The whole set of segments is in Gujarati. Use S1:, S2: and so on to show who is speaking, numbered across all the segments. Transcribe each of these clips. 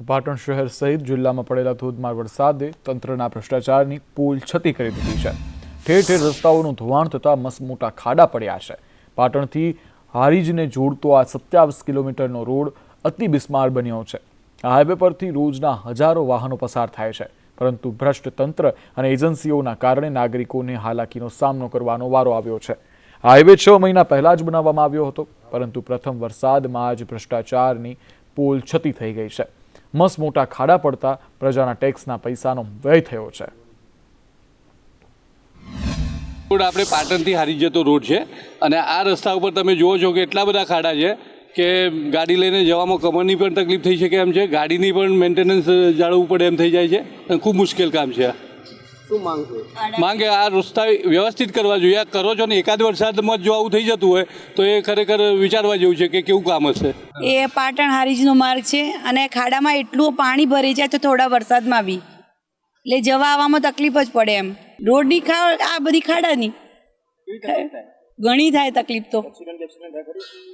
S1: તો પાટણ શહેર સહિત જિલ્લામાં પડેલા ધોધમાર વરસાદે તંત્રના ભ્રષ્ટાચારની પૂલ છતી કરી દીધી છે. ઠેર ઠેર રસ્તાઓનું ધોવાણ થતાં મસમોટા ખાડા પડ્યા છે. પાટણથી હારીજને જોડતો આ સત્યાવીસ કિલોમીટરનો રોડ અતિ બિસ્માર બન્યો છે. આ હાઈવે પરથી રોજના હજારો વાહનો પસાર થાય છે. પરંતુ ભ્રષ્ટ તંત્ર અને એજન્સીઓના કારણે નાગરિકોને હાલાકીનો સામનો કરવાનો વારો આવ્યો છે. હાઈવે છ મહિના પહેલા જ બનાવવામાં આવ્યો હતો, પરંતુ પ્રથમ વરસાદમાં જ ભ્રષ્ટાચારની પોલ છતી થઈ ગઈ છે. મસ મોટા ખાડા પડતા પ્રજાના ટેક્સના પૈસાનો વ્યય થયો છે
S2: રોડ આપણે પાટણથી હારી જતો રોડ છે અને આ રસ્તા ઉપર તમે જુઓ છો કે એટલા બધા ખાડા છે કે ગાડી લઈને જવામાં કમરની પણ તકલીફ થઈ શકે એમ છે, ગાડીની પણ મેન્ટેનન્સ જાળવવું પડે એમ થઈ જાય છે અને ખૂબ મુશ્કેલ કામ છે આ.
S3: માંગે
S2: આ રસ્તા વ્યવસ્થિત કરવા જોઈએ. આ કરો છો ને એકાદ વરસાદમાં જ જો આવું થઈ જતું હોય તો એ ખરેખર વિચારવા જેવું છે કે કેવું કામ હશે.
S4: એ પાટણ હારીજનો માર્ગ છે અને ખાડામાં એટલું પાણી ભરી જાય તો થોડા વરસાદમાં બી. એટલે જવા આવવામાં તકલીફ જ પડે એમ. રોડની ખા આ બધી ખાડાની. ઘણી થાય તકલીફ તો.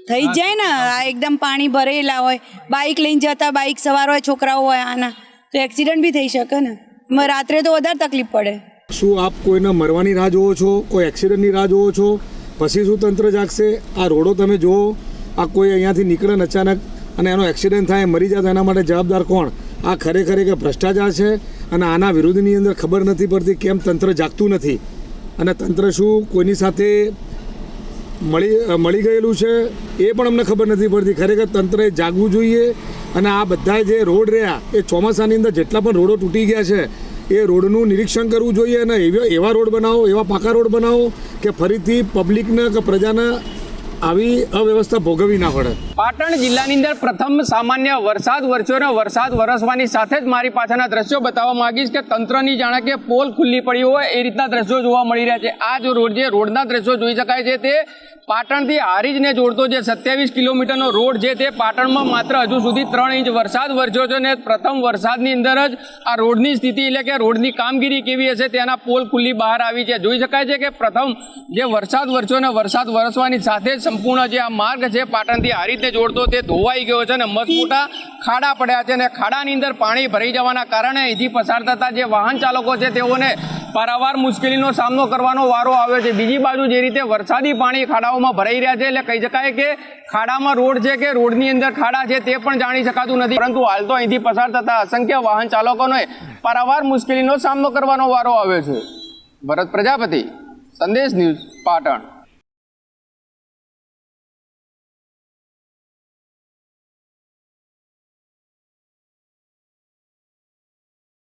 S4: થઈ જ જાય ને આ એકદમ પાણી ભરેલા હોય. બાઇક લઈને જતા બાઇક સવાર હોય છોકરાઓ હોય આના તો એક્સિડન્ટ બી થઈ શકે ને. રાત્રે તો વધારે તકલીફ પડે.
S3: શું આપ કોઈને મરવાની રાહ જોવો છો? કોઈ એક્સિડન્ટની રાહ જોવો છો? પછી શું તંત્ર જાગશે? આ રોડો તમે જુઓ. આ કોઈ અહીંયાથી નીકળે અચાનક અને એનો એક્સિડન્ટ થાય, મરી જાય એના માટે જવાબદાર કોણ? આ ખરેખર એક ભ્રષ્ટાચાર છે અને આના વિરુદ્ધની અંદર ખબર નથી પડતી કેમ તંત્ર જાગતું નથી. અને તંત્ર શું કોઈની સાથે મળી મળી ગયેલું છે એ પણ અમને ખબર નથી પડતી. ખરેખર તંત્રએ જાગવું જોઈએ અને આ બધા જે રોડ રહ્યા, એ ચોમાસાની અંદર જેટલા પણ રોડો તૂટી ગયા છે, એ રોડનું નિરીક્ષણ કરવું જોઈએ અને એવા એવા રોડ બનાવો, એવા પાકા રોડ બનાવો કે ફરીથી પબ્લિકને કે પ્રજાને આવી અવ્યવસ્થા ભોગવવી ના પડે.
S5: પાટણ જિલ્લાની અંદર પ્રથમ સામાન્ય વરસાદ વરસ્યો વરસાદ વરસવાની સાથે જ મારી પાછળના દ્રશ્યો બતાવવા માંગીશ કે તંત્રની જાણે કે પોલ ખુલ્લી પડી હોય એ રીતના દ્રશ્યો જોવા મળી રહ્યા છે. આ જો રોડ જે રોડના દ્રશ્યો જોઈ શકાય છે તે પાટણથી હારીજને જોડતો જે સત્યાવીસ કિલોમીટરનો રોડ છે તે પાટણમાં માત્ર હજુ સુધી ત્રણ ઇંચ વરસાદ વરસ્યો છે અને પ્રથમ વરસાદની અંદર જ આ રોડની સ્થિતિ એટલે કે રોડની કામગીરી કેવી હશે તેના પોલ ખુલ્લી બહાર આવી છે. જોઈ શકાય છે કે પ્રથમ જે વરસાદ વરસ્યો અને વરસાદ વરસવાની સાથે જ સંપૂર્ણ જે આ માર્ગ છે, પાટણથી આ રીતે જોડતો તે ધોવાઈ ગયો છે અને મસમોટા ખાડા પડ્યા છે અને ખાડાની અંદર પાણી ભરાઈ જવાના કારણે અહીંથી પસાર થતા જે વાહન ચાલકો છે, તેઓને પારાવાર મુશ્કેલીનો સામનો કરવાનો વારો આવ્યો છે. બીજી બાજુ જે રીતે વરસાદી પાણી ખાડાઓમાં ભરાઈ રહ્યા છે, એટલે કહી શકાય કે ખાડામાં રોડ છે કે રોડની અંદર ખાડા છે તે પણ જાણી શકાતું નથી. પરંતુ હાલ તો અહીંથી પસાર થતા અસંખ્ય વાહન ચાલકોને પારાવાર મુશ્કેલીનો સામનો કરવાનો વારો આવ્યો છે. ભરત પ્રજાપતિ, સંદેશ ન્યૂઝ, પાટણ.